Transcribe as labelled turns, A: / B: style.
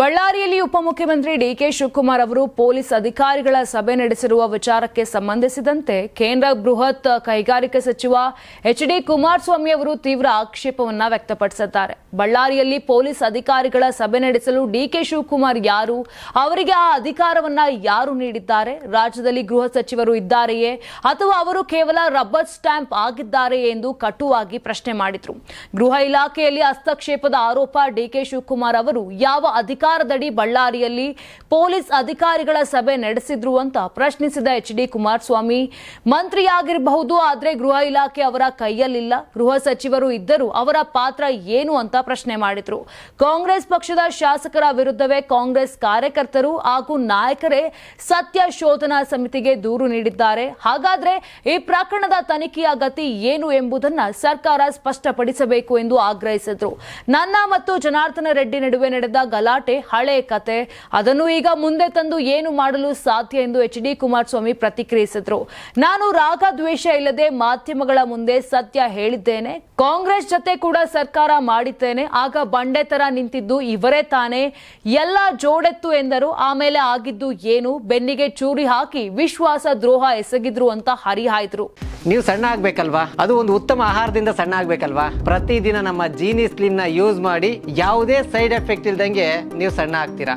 A: ಬಳ್ಳಾರಿಯಲ್ಲಿ ಉಪಮುಖ್ಯಮಂತ್ರಿ ಡಿಕೆ ಶಿವಕುಮಾರ್ ಅವರು ಪೊಲೀಸ್ ಅಧಿಕಾರಿಗಳ ಸಭೆ ನಡೆಸಿರುವ ವಿಚಾರಕ್ಕೆ ಸಂಬಂಧಿಸಿದಂತೆ ಕೇಂದ್ರ ಬೃಹತ್ ಕೈಗಾರಿಕೆ ಸಚಿವ ಎಚ್ ಡಿ ಕುಮಾರಸ್ವಾಮಿ ಅವರು ತೀವ್ರ ಆಕ್ಷೇಪವನ್ನ ವ್ಯಕ್ತಪಡಿಸಿದ್ದಾರೆ. ಬಳ್ಳಾರಿಯಲ್ಲಿ ಪೊಲೀಸ್ ಅಧಿಕಾರಿಗಳ ಸಭೆ ನಡೆಸಲು ಡಿಕೆ ಶಿವಕುಮಾರ್ ಯಾರು, ಅವರಿಗೆ ಆ ಅಧಿಕಾರವನ್ನ ಯಾರು ನೀಡಿದ್ದಾರೆ, ರಾಜ್ಯದಲ್ಲಿ ಗೃಹ ಸಚಿವರು ಇದ್ದಾರೆಯೇ ಅಥವಾ ಅವರು ಕೇವಲ ರಬ್ಬರ್ ಸ್ಟ್ಯಾಂಪ್ ಆಗಿದ್ದಾರೆಯೇ ಎಂದು ಕಟುವಾಗಿ ಪ್ರಶ್ನೆ ಮಾಡಿದ್ರು. ಗೃಹ ಇಲಾಖೆಯಲ್ಲಿ ಹಸ್ತಕ್ಷೇಪದ ಆರೋಪ ಡಿಕೆ ಶಿವಕುಮಾರ್ ಅವರು ಯಾವ ಅಧಿಕಾರದಡಿ ಬಳ್ಳಾರಿಯಲ್ಲಿ ಪೊಲೀಸ್ ಅಧಿಕಾರಿಗಳ ಸಭೆ ನಡೆಸಿದ್ರು ಅಂತ ಪ್ರಶ್ನಿಸಿದ ಎಚ್ ಡಿ ಕುಮಾರಸ್ವಾಮಿ, ಮಂತ್ರಿಯಾಗಿರಬಹುದು, ಆದರೆ ಗೃಹ ಇಲಾಖೆ ಅವರ ಕೈಯಲ್ಲಿಲ್ಲ. ಗೃಹ ಸಚಿವರು ಇದ್ದರೂ ಅವರ ಪಾತ್ರ ಏನು ಅಂತ ಪ್ರಶ್ನೆ ಮಾಡಿದ್ರು. ಕಾಂಗ್ರೆಸ್ ಪಕ್ಷದ ಶಾಸಕರ ವಿರುದ್ಧವೇ ಕಾಂಗ್ರೆಸ್ ಕಾರ್ಯಕರ್ತರು ಹಾಗೂ ನಾಯಕರೇ ಸತ್ಯ ಶೋಧನಾ ಸಮಿತಿಗೆ ದೂರು ನೀಡಿದ್ದಾರೆ. ಹಾಗಾದ್ರೆ ಈ ಪ್ರಕರಣದ ತನಿಖೆಯ ಗತಿ ಏನು ಎಂಬುದನ್ನ ಸರ್ಕಾರ ಸ್ಪಷ್ಟಪಡಿಸಬೇಕು ಎಂದು ಆಗ್ರಹಿಸಿದ್ರು. ನನ್ನ ಮತ್ತು ಜನಾರ್ದನ ರೆಡ್ಡಿ ನಡುವೆ ನಡೆದ ಗಲಾಟೆ ಹಳೆ ಕತೆ. ಅದನ್ನು ಈಗ ಮುಂದೆ ತಂದು ಏನು ಮಾಡಲು ಸಾಧ್ಯ ಎಂದು ಎಚ್ ಡಿ ಕುಮಾರಸ್ವಾಮಿ ಪ್ರತಿಕ್ರಿಯಿಸಿದ್ರು. ನಾನು ರಾಗ ದ್ವೇಷ ಇಲ್ಲದೆ ಮಾಧ್ಯಮಗಳ ಮುಂದೆ ಸತ್ಯ ಹೇಳಿದ್ದೇನೆ. ಕಾಂಗ್ರೆಸ್ ಜೊತೆ ಕೂಡ ಸರ್ಕಾರ ಮಾಡಿದ್ದೇನೆ. ಆಗ ಬಂಡೆ ತರ ನಿಂತಿದ್ದು ಇವರೇ ತಾನೇ. ಎಲ್ಲ ಜೋಡೆತ್ತು ಎಂದರು. ಆಮೇಲೆ ಆಗಿದ್ದು ಏನು? ಬೆನ್ನಿಗೆ ಚೂರಿ ಹಾಕಿ ವಿಶ್ವಾಸ ದ್ರೋಹ ಎಸಗಿದ್ರು ಅಂತ ಹರಿಹಾಯ್ದ್ರು.
B: ನೀವು ಸಣ್ಣ ಆಗ್ಬೇಕಲ್ವಾ? ಅದು ಒಂದು ಉತ್ತಮ ಆಹಾರದಿಂದ ಸಣ್ಣ ಆಗ್ಬೇಕಲ್ವಾ? ಪ್ರತಿದಿನ ನಮ್ಮ ಜೀನಿ ಸ್ಲಿಮ್ನ ಯೂಸ್ ಮಾಡಿ ಯಾವುದೇ ಸೈಡ್ ಎಫೆಕ್ಟ್ ಇಲ್ದಂಗೆ ನೀವು ಸಣ್ಣ ಆಗ್ತೀರಾ?